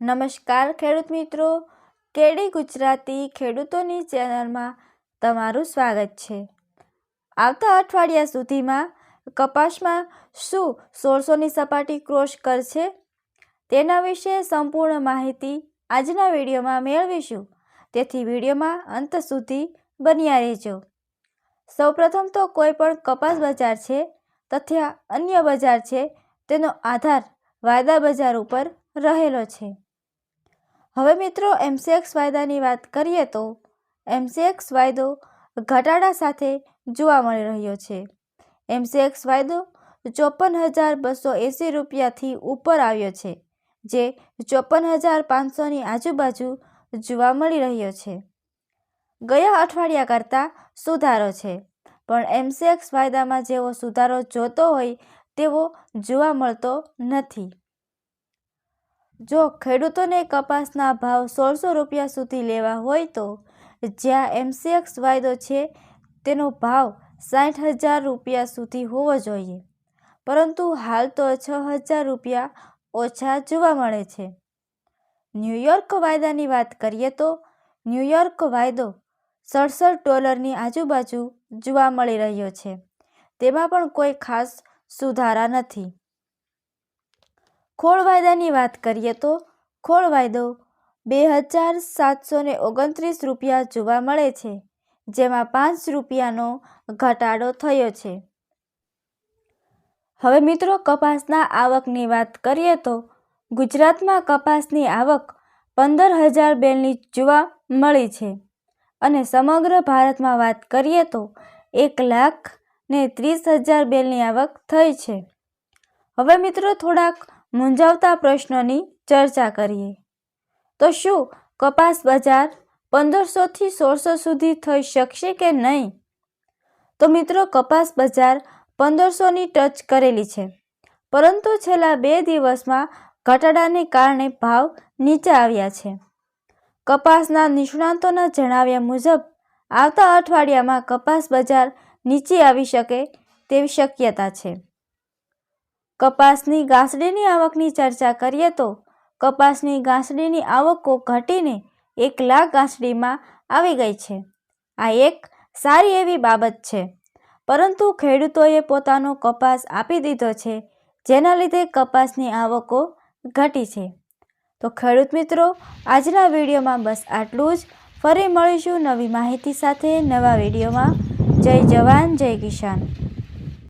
નમસ્કાર ખેડૂત મિત્રો. કેડી ગુજરાતી ખેડૂતોની ચેનલમાં તમારું સ્વાગત છે. આવતા અઠવાડિયા સુધીમાં કપાસમાં શું સોળસોની સપાટી ક્રોસ કરશે? તેના વિશે સંપૂર્ણ માહિતી આજના વિડીયોમાં મેળવીશું. તેથી વિડીયોમાં અંત સુધી બન્યા રહેજો. સૌપ્રથમ તો કોઈ પણ કપાસ બજાર છે, તથા અન્ય બજાર છે, તેનો આધાર વાયદા બજાર ઉપર રહેલો છે. હવે મિત્રો એમસીએક્સ વાયદાની વાત કરીએ તો એમસીએક્સ વાયદો ઘટાડા સાથે જોવા મળી રહ્યો છે. એમસીએક્સ વાયદો ચોપન હજાર બસો એંસી રૂપિયાથી ઉપર આવ્યો છે, જે ચોપન હજાર પાંચસોની આજુબાજુ જોવા મળી રહ્યો છે. ગયા અઠવાડિયા કરતાં સુધારો છે, પણ એમસીએક્સ વાયદામાં જેવો સુધારો જોતો હોય તેવો જોવા મળતો નથી. જો ખેડૂતોને કપાસના ભાવ સોળસો રૂપિયા સુધી લેવા હોય તો જ્યાં એમસીએક્સ વાયદો છે, તેનો ભાવ સાઠ હજાર રૂપિયા સુધી હોવો જોઈએ. પરંતુ હાલ તો છ હજાર રૂપિયા ઓછા જોવા મળે છે. ન્યૂયોર્ક વાયદાની વાત કરીએ તો ન્યૂયોર્ક વાયદો સડસઠ ડોલરની આજુબાજુ જોવા મળી રહ્યો છે. તેમાં પણ કોઈ ખાસ સુધારા નથી. ખોળ વાયદાની વાત કરીએ તો ખોળ વાયદો બે હજાર સાતસો ને ઓગણત્રીસ રૂપિયા જોવા મળે છે, જેમાં પાંચ રૂપિયાનો ઘટાડો થયો છે. હવે મિત્રો કપાસના આવકની વાત કરીએ તો ગુજરાતમાં કપાસની આવક પંદર હજાર બેલની જોવા મળી છે અને સમગ્ર ભારતમાં વાત કરીએ તો એક લાખ ને ત્રીસ હજાર બેલની આવક થઈ છે. હવે મિત્રો થોડાક મૂંઝાવતા પ્રશ્નોની ચર્ચા કરીએ. તો શું કપાસ બજાર પંદરસોથી સોળસો સુધી થઈ શકશે કે નહીં? તો મિત્રો, કપાસ બજાર પંદરસોની ટચ કરેલી છે. પરંતુ છેલ્લા બે દિવસમાં ઘટાડાને કારણે ભાવ નીચે આવ્યા છે. કપાસના નિષ્ણાતોના જણાવ્યા મુજબ, આવતા અઠવાડિયામાં કપાસ બજાર નીચે આવી શકે તેવી શક્યતા છે. કપાસની ગાંસડીની આવકની ચર્ચા કરીએ તો કપાસની ગાંસડીની આવકો ઘટીને એક લાખ ગાંસડીમાં આવી ગઈ છે. આ એક સારી એવી બાબત છે. પરંતુ ખેડૂતોએ પોતાનો કપાસ આપી દીધો છે, જેના લીધે કપાસની આવકો ઘટી છે. તો ખેડૂત મિત્રો, આજના વિડીયોમાં બસ આટલું જ. ફરી મળીશું નવી માહિતી સાથે નવા વિડીયોમાં. જય જવાન, જય કિસાન.